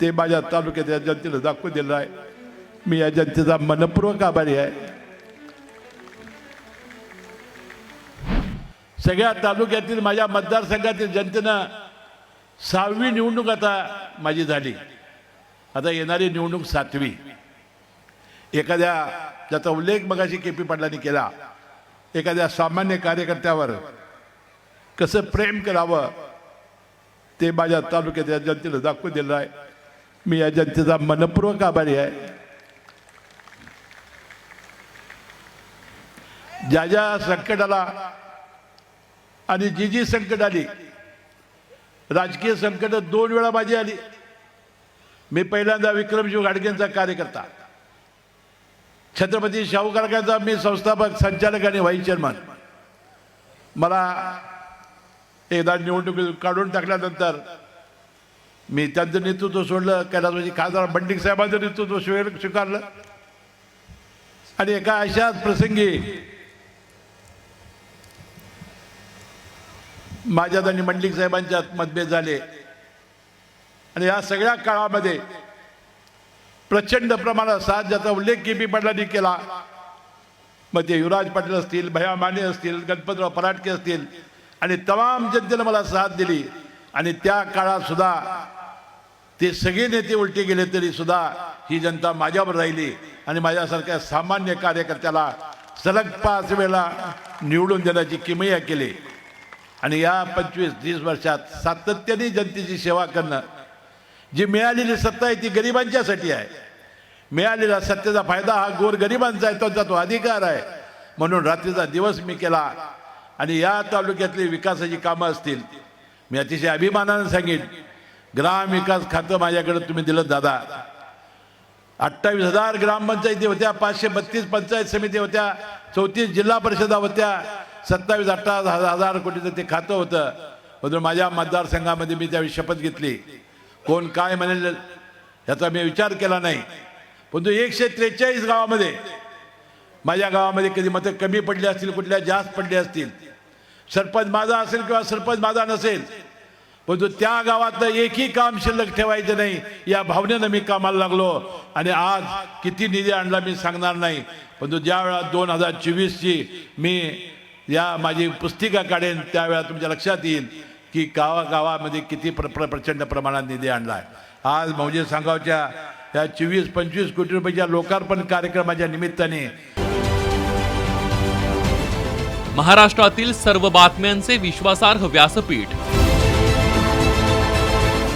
ते माझ्या तालुक्याच्या जनतेला दाखवून दिलं आहे. मी या जनतेचा मनपूर्वक आभारी आहे. सगळ्या तालुक्यातील माझ्या मतदारसंघातील जनतेनं सहावी निवडणूक आता माझी झाली. आता येणारी निवडणूक सातवी. एखाद्या ज्याचा उल्लेख मगाशी के पी पाटलांनी केला एखाद्या सामान्य कार्यकर्त्यावर कसं प्रेम करावं ते माझ्या तालुक्यातल्या जनतेला दाखवून दिलं आहे. मी या जनतेचा मनपूर्वक आभारी आहे. ज्या ज्या संकटाला आणि जी जी संकट आली राजकीय संकट दोन वेळा माझी आली. मी पहिल्यांदा विक्रमजीव गाडगेंचा कार्यकर्ता. छत्रपती शाहू गाडगेंचा मी संस्थापक संचालक आणि व्हाईस चेअरमन. मला एकदा निवडणुकीत काढून टाकल्यानंतर मी त्यांचं नेतृत्व सोडलं कैलासवासी खासदार बंडिक साहेबांचं नेतृत्व स्वीकार स्वीकारलं. आणि एका अशाच प्रसंगी माझ्यात आणि मंडलिक साहेबांच्यात मतभेद झाले. आणि या सगळ्या काळामध्ये प्रचंड प्रमाणात साथ ज्याचा उल्लेख के पी पाटलांनी केला मग ते युवराज पाटील असतील भया माने असतील गणपतराव पराटके असतील आणि तमाम जनतेनं मला साथ दिली. आणि त्या काळात सुद्धा ते सगळे नेते उलटे गेले तरी सुद्धा ही जनता माझ्यावर राहिली आणि माझ्यासारख्या सामान्य कार्यकर्त्याला सलग पाच वेळा निवडून देण्याची किमया केली. आणि या पंचवीस तीस वर्षात सातत्याने जनतेची सेवा करणं जी मिळालेली सत्ता आहे ती गरिबांच्यासाठी आहे. मिळालेला सत्तेचा फायदा हा गोर गरिबांचा आहे त्यांचा तो अधिकार आहे. म्हणून रात्रीचा दिवस मी केला आणि या तालुक्यातली विकासाची कामं असतील मी अतिशय अभिमानानं सांगेन ग्राम विकास खातं माझ्याकडे तुम्ही दिलं दादा. अठ्ठावीस हजार ग्रामपंचायती होत्या पाचशे बत्तीस पंचायत समिती होत्या चौतीस जिल्हा परिषदा होत्या सत्तावीस अठ्ठा हजार कोटीचं ते खातं होतं. म्हणून माझ्या मतदारसंघामध्ये मी त्यावेळी शपथ घेतली. कोण काय म्हणेल याचा मी विचार केला नाही. परंतु एकशे त्रेचाळीस गावामध्ये माझ्या गावामध्ये कधी मतं कमी पडली असतील कुठल्या जास्त पडली असतील सरपंच माझा असेल किंवा सरपंच माझा नसेल परंतु त्या गावातलं एकही काम शिल्लक ठेवायचं नाही या भावनेनं मी कामाला लागलो. आणि आज किती निधी आणला मी सांगणार नाही. परंतु ज्या वेळा दोन हजार चोवीसची मी या माझी पुस्तिका काढेन त्यावेळा तुमच्या लक्षात येईल की गावागावामध्ये किती प्र प्र प्रचंड प्रमाणात निधी आणला आहे. आज मौजे सांगावच्या या चोवीस पंचवीस कोटी रुपयाच्या लोकार्पण कार्यक्रमाच्या निमित्ताने महाराष्ट्रातील सर्व बातम्यांचे विश्वासार्ह व्यासपीठ